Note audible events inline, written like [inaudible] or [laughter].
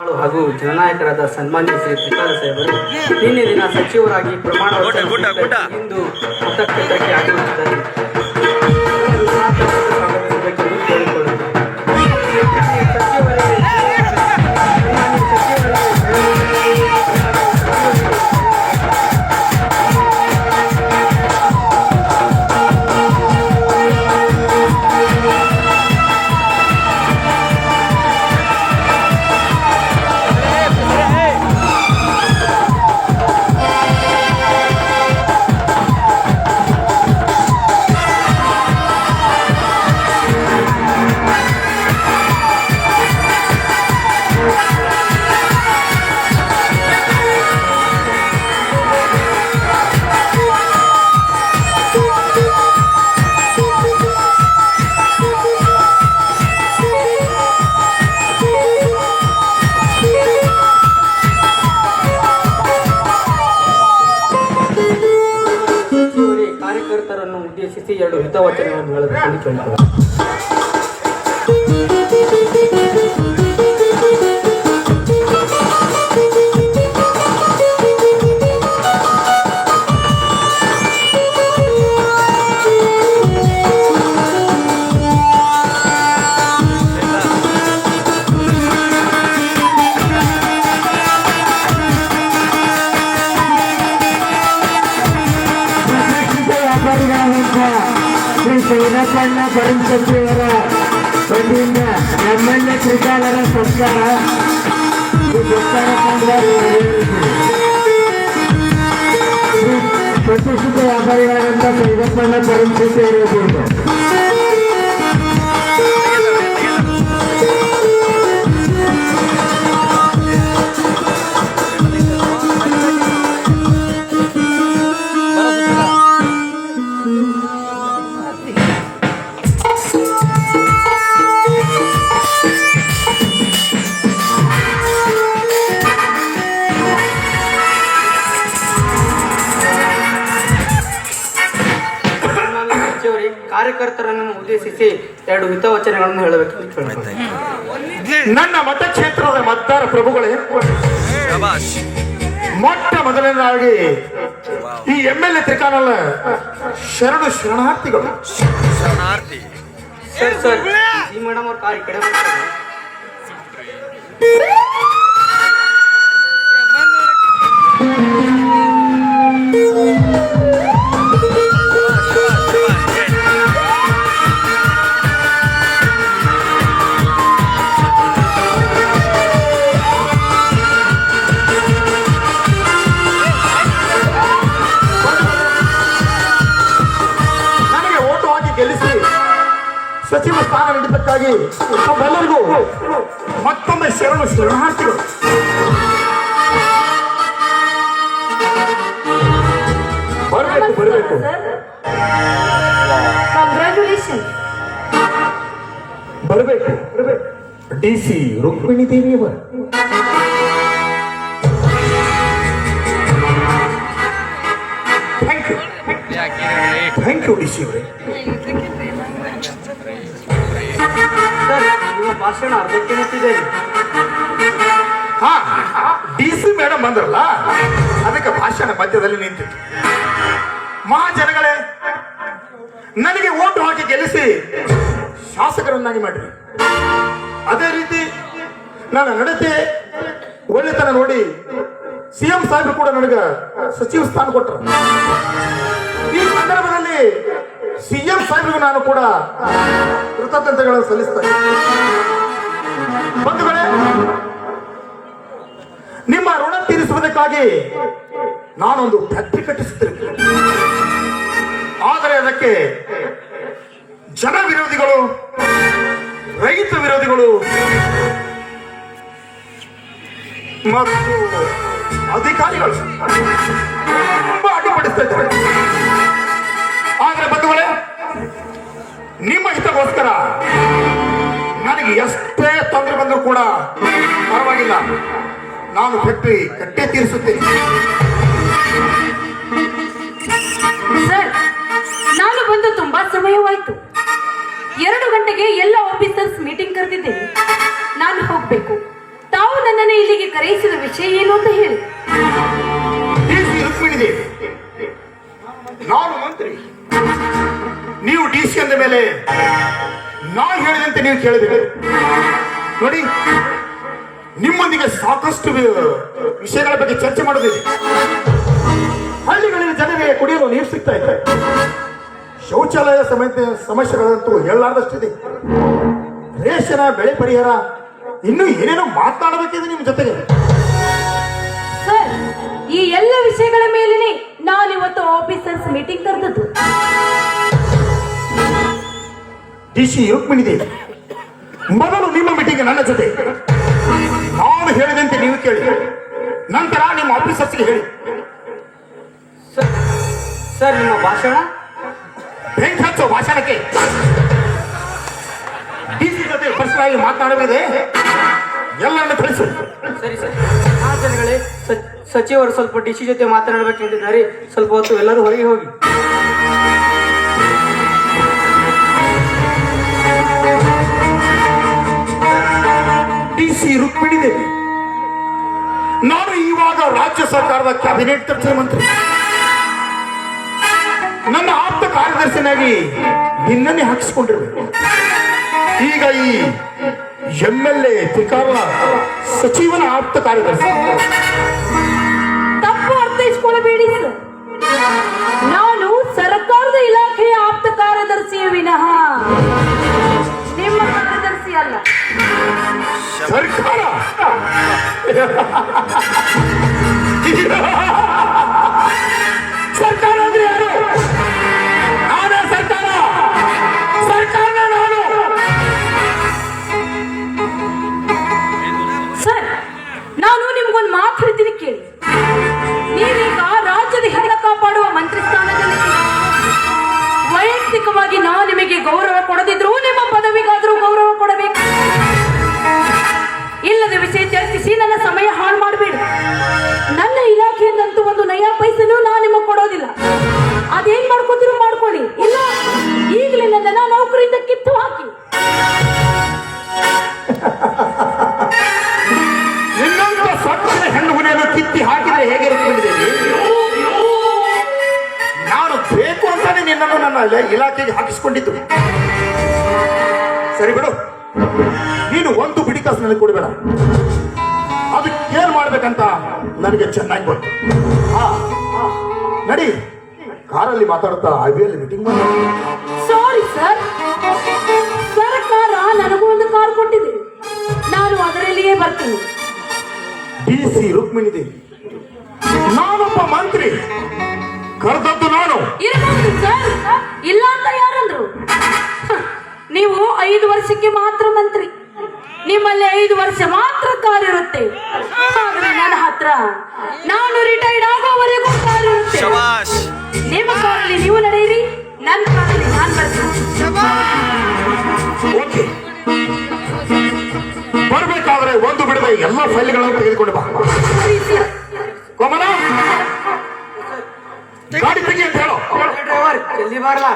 ಹಾಗೂ ಜನನಾಯಕರಾದ ಸನ್ಮಾನ್ಯ ಶ್ರೀ ತ್ರಿಕಾಲ ಸಾಹೇಬರು ನಿನ್ನೆ ದಿನ ಸಚಿವರಾಗಿ ಪ್ರಮಾಣ. ಇಂದು ಮತಕ್ಷೇತ್ರಕ್ಕೆ ಆಗಮಿಸಿದ್ದಾರೆ ಉದ್ದೇಶಿಸಿ ಎರಡು ಹಿತವಚನಗಳನ್ನು ಶ್ರೀ ಶ್ರೀರಪ್ಪಣ್ಣ ಪರಂಶಕ್ತಿಯವರ ವತಿಯಿಂದ ನಮ್ಮೆಲ್ಲ ತ್ರಿಕಾಲರ ಸಂಸ್ಕಾರ ಈ ದೇವಸ್ಥಾನ ಸಂಘ ನೆರವೇರಿಸಿದೆ. ಶ್ರೀ ಪ್ರತಿಷ್ಠಿತ ವ್ಯಾಪಾರಿಗಳಾದಂಥ ಶ್ರೀರಪ್ಪಣ್ಣ ಪರಂಶಕ್ತಿಯವರ ವತಿಯಿಂದ ಕಾರ್ಯಕರ್ತರನ್ನು ಉದ್ದೇಶಿಸಿ ಎರಡು ಹಿತವಚನಗಳನ್ನು ಹೇಳಬೇಕು. ನನ್ನ ಮತಕ್ಷೇತ್ರದ ಮತದಾರ ಪ್ರಭುಗಳೇ ಮೊಟ್ಟ ಮೊದಲನೇದಾಗಿ ಈ ಎಂ ಎಲ್ ಎ ತ್ರಿಕಾನಲ್ಲ ಶರಣು ಶರಣಾರ್ಥಿಗಳು ಶರಣಾರ್ಥಿ ಸರ್ ಸರ್ ಈ ಮೇಡಮ್ ಅವ್ರ ಕಾರ್ ಈ ಕಡೆ ಬರ್ತಾರೆ. ಸ್ಥಾನ ನೀಡಿದ್ದಕ್ಕಾಗಿ ತಮ್ಮೆಲ್ಲರಿಗೂ ಮತ್ತೊಮ್ಮೆ ಶರಣು ಶರಣಾರ್ಥಿಗಳು ಬರಬೇಕು ಬರಬೇಕು Congratulations. ಬರಬೇಕು ಬರಬೇಕು D C Rukmini ದೇವಿಯವರು thank you thank you D C ಅವರೇ ಭಾಷಣ ಅರ್ಧಕ್ಕೆ ನಿಂತಿದೆ ಹಾ, ಡಿ ಸಿ ಮೇಡಮ್ ಬಂದ್ರಲ್ಲ, ಅದಕ್ಕೆ ಭಾಷಣ ಮಧ್ಯದಲ್ಲಿ ನಿಂತಿತ್ತು ಮಹಾಜನಗಳೇ, ನನಗೆ ಓಟು ಹಾಕಿ ಗೆಲ್ಲಿಸಿ ಶಾಸಕರನ್ನಾಗಿ ಮಾಡಿರಿ ಅದೇ ರೀತಿ ನನ್ನ ನಡತೆ ಒಳ್ಳೆತನ ನೋಡಿ ಸಿಎಂ ಸಾಹೇಬ್ ಕೂಡ ನನಗೆ ಸಚಿವ ಸ್ಥಾನ ಕೊಟ್ಟರು. ಈ ಸಂದರ್ಭದಲ್ಲಿ ಸಿ ನಾನು ಕೂಡ ಕೃತಜ್ಞತೆಗಳನ್ನು ಸಲ್ಲಿಸ್ತೇನೆ ಬಂಧುಗಳೇ, ನಿಮ್ಮ ಋಣ ತೀರಿಸುವುದಕ್ಕಾಗಿ ನಾನೊಂದು ಫ್ಯಾಕ್ಟರಿ ಕಟ್ಟಿಸುತ್ತೇನೆ ಆದರೆ ಅದಕ್ಕೆ ಜನ ವಿರೋಧಿಗಳು, ರೈತ ವಿರೋಧಿಗಳು ಮತ್ತು ಅಧಿಕಾರಿಗಳು ತುಂಬಾ ಅಡ್ಡಿಪಡಿಸ್ತಾ ಇದ್ದಾರೆ. ನಿಮ್ಮ ಹಿತಗೋಸ್ಕರ ನನಗೆ ಎಷ್ಟೇ ತೊಂದರೆ ಬಂದರೂ ಕೂಡ ಪರವಾಗಿಲ್ಲ. ನಾನು ಫ್ಯಾಕ್ಟ್ರಿ ಕಟ್ಟೆ ತೀರಿಸುತ್ತೇನೆ. ಸರ್ ನಾನು ಬಂದು ತುಂಬಾ ಸಮಯವಾಯ್ತು. ಎರಡು ಗಂಟೆಗೆ ಎಲ್ಲ ಆಫೀಸರ್ಸ್ ಮೀಟಿಂಗ್ ಕರೆದಿದ್ದೇನೆ. ನಾನು ಹೋಗಬೇಕು. ತಾವು ನನ್ನನ್ನು ಇಲ್ಲಿಗೆ ಕರೆಯಿಸಿದ ವಿಷಯ ಏನು ಅಂತ ಹೇಳಿ. ರುಕ್ಮಿಣಿ ದೇವಿ ನಾನು ಮಂತ್ರಿ. ನೀವು ಡಿ ಸಿ ಅಂದ ಮೇಲೆ ನಾನು ಹೇಳಿದಂತೆ ನೀವು ಕೇಳಿದ್ರೆ ನೋಡಿ, ನಿಮ್ಮೊಂದಿಗೆ ಸಾಕಷ್ಟು ವಿಷಯಗಳ ಬಗ್ಗೆ ಚರ್ಚೆ ಮಾಡೋದಿದೆ ಹಳ್ಳಿಗಳಲ್ಲಿ ಜನರಿಗೆ ಕುಡಿಯಲು ನೀರು ಸಿಗ್ತಾ ಇದೆ. ಶೌಚಾಲಯ ಸಮೇತ ಸಮಸ್ಯೆಗಳಂತೂ ಹೇಳಲಾರ್ದಷ್ಟಿದೆ. ರೇಷನ, ಬೆಳೆ ಪರಿಹಾರ, ಇನ್ನೂ ಏನೇನೋ ಮಾತನಾಡಬೇಕಿದೆ ನಿಮ್ಮ ಜೊತೆಗೆ. ಸರ್, ಈ ಎಲ್ಲ ವಿಷಯಗಳ ಮೇಲೇನೆ ನಾನು ಇವತ್ತು ಆಫೀಸರ್ಸ್ ಮೀಟಿಂಗ್ ಕರೆದದ್ದು. ಡಿ ಸಿ ರುಕ್ಮಿಣಿ ದೇವಿ ಮೊದಲು ನಿಮ್ಮ ಮೀಟಿಂಗ್ ನನ್ನ ಜೊತೆ. ನಾನು ಹೇಳಿದಂತೆ ನೀವು ಕೇಳಿ. ನಂತರ ನಿಮ್ಮ ಆಫೀಸರ್ಸ್ಗೆ ಹೇಳಿ. ಸರ್ ಸರ್ ನಿಮ್ಮ ಭಾಷಣ? ಬೆಂಕಿ ಹಚ್ಚೋ ಭಾಷಣಕ್ಕೆ. ಡಿ ಸಿ ಜೊತೆ ಪರ್ಸನಲ್ ಆಗಿ ಮಾತನಾಡಬೇಕಿದೆ ಎಲ್ಲರನ್ನು ಕಳಿಸು. ಸರಿ ಸರ್. ಆ ಜನಗಳೇ ಸಚಿವರು ಸ್ವಲ್ಪ ಡಿ ಸಿ ಜೊತೆ ಮಾತನಾಡಬೇಕೆಂದಿದ್ದಾರೆ ಸ್ವಲ್ಪ ಹೊತ್ತು ಎಲ್ಲರೂ ಹೊರಗೆ ಹೋಗಿ. ಸಿ ರುಕ್ಮಿಣಿ ದೇವಿ ನಾನು ಇವಾಗ ರಾಜ್ಯ ಸರ್ಕಾರದ ಕ್ಯಾಬಿನೆಟ್ ದರ್ಜೆ ಮಂತ್ರಿ. ನನ್ನ ಆಪ್ತ ಕಾರ್ಯದರ್ಶಿನಾಗಿ ನಿನ್ನನ್ನೇ ಹಾಕಿಸ್ಕೊಂಡಿರ್ಬೇಕು. ಈಗ ಈ ಎಂ ಎಲ್ ಎ ತ್ರಿಕಾಲ ಸಚಿವನ ಆಪ್ತ ಕಾರ್ಯದರ್ಶಿ. ತಪ್ಪು ಅರ್ಥೈಸ್ಕೊಳ್ಳಬೇಡಿ ನಾನು ಸರ್ಕಾರದ ಇಲಾಖೆಯ ಆಪ್ತ ಕಾರ್ಯದರ್ಶಿಯ ವಿನಃ. ನಿಮ್ಮ ಕಾರ್ಯದರ್ಶಿ ಅಲ್ಲ. ಸರ್ಕಾರ. ಸರ್ಕಾರ ಅಂದ್ರೆ ಯಾರು? ನಾನೇ ಸರ್ಕಾರ. ಸರ್ಕಾರ ನಾನು. ಸರ್, ನಾನು ನಿಮ್ಗೊಂದು ಮಾತು ಹೇಳ್ತೀನಿ ಕೇಳಿ. ನೀವೀಗ ರಾಜ್ಯದ ಹಿತ ಕಾಪಾಡುವ ಮಂತ್ರಿ ಸ್ಥಾನದಲ್ಲಿ ವೈಯಕ್ತಿಕವಾಗಿ ನಾ ನಿಮಗೆ ಗೌರವ ಕೊಡದಿದ್ರೂ ಅದೇನ್ ಮಾಡ್ಕೋತಿರೋ ಮಾಡ್ಕೊಳ್ಳಿ. ಇಲ್ಲ ಈಗಲೇ ನನ್ನ ನೌಕರಿಯಿಂದ ಕಿತ್ತು ಹಾಕಿ. [laughs] ನಿನ್ನಂತ ಸೊಕ್ಕದ ಹೆಣ್ಣು ಮನೆಯನ್ನು ಕಿತ್ತಿ ಹಾಕಿದ್ರೆ ಹೇಗೆ ನಾನು ಬೇಕು ಅಂತಾನೆ ನಿನ್ನನ್ನು ನನ್ನ ಇಲ- ಇಲಾಖೆಗೆ ಹಾಕಿಸ್ಕೊಂಡಿದ್ದು. ಸರಿ ಬಿಡು. ನೀನು ಒಂದು ಬಿಡಿ ನನಗೆ ಕೊಡಬೇಡ. ಅದಕ್ಕೆ ಏನ್ ಮಾಡ್ಬೇಕಂತ ನನಗೆ ಚೆನ್ನಾಗಿ ಗೊತ್ತು. ಹಾ, ಹಾ. ನಡಿ. ಕಾರಲ್ಲಿ ಮಾತಾಡ್ತಾ ಹೈವೇಲಿ ಮೀಟಿಂಗ್ ಮಾಡಿ. ಸಾರಿ ಸರ್ ಸರ್ಕಾರ ನನಗೂ ಒಂದು ಕಾರ್ ಕೊಟ್ಟಿದೆ. ನಾನು ಅದರಲ್ಲಿಯೇ ಬರ್ತೀನಿ. D C Rukmini Devi. ನಾನೊಬ್ಬ ಮಂತ್ರಿ. ಕರೆದದ್ದು ನಾನು. ಇರಬಹುದು ಸರ್ ಇಲ್ಲ ಅಂತ ಯಾರಂದ್ರು? ನೀವು ಐದು ವರ್ಷಕ್ಕೆ ಮಾತ್ರ ಮಂತ್ರಿ. ನಿಮ್ಮಲ್ಲಿ ಐದು ವರ್ಷ ಮಾತ್ರ ಕಾರ್ ಇರುತ್ತೆ ಆದ್ರೆ ನನ್ನ ಹತ್ರ ನಾನು ರಿಟೈರ್ಡ್ ಆಗೋವರೆಗೂ ಕಾರ್ ಇರುತ್ತೆ ನಿಮ್ಮ ಕಾರಲ್ಲಿ ನೀವು ನಡೆಯಿರಿ ನನ್ನ ಕಾರಲ್ಲಿ ನಾನು ಬರ್ತೀನಿ. ಓಕೆ. ಬರ್ಬೇಕಾದ್ರೆ ಒಂದು ಬಿಡದೆ ಎಲ್ಲ ಫೈಲ್ಗಳನ್ನು ತೆಗೆದುಕೊಂಡು ಬಾ. ಕೋಮಲ ಗಾಡಿ ತೆಗಿ ಅಂತ ಹೇಳು. ಡ್ರೈವರ್ ಜಲ್ದಿ ಬಾರಲಾ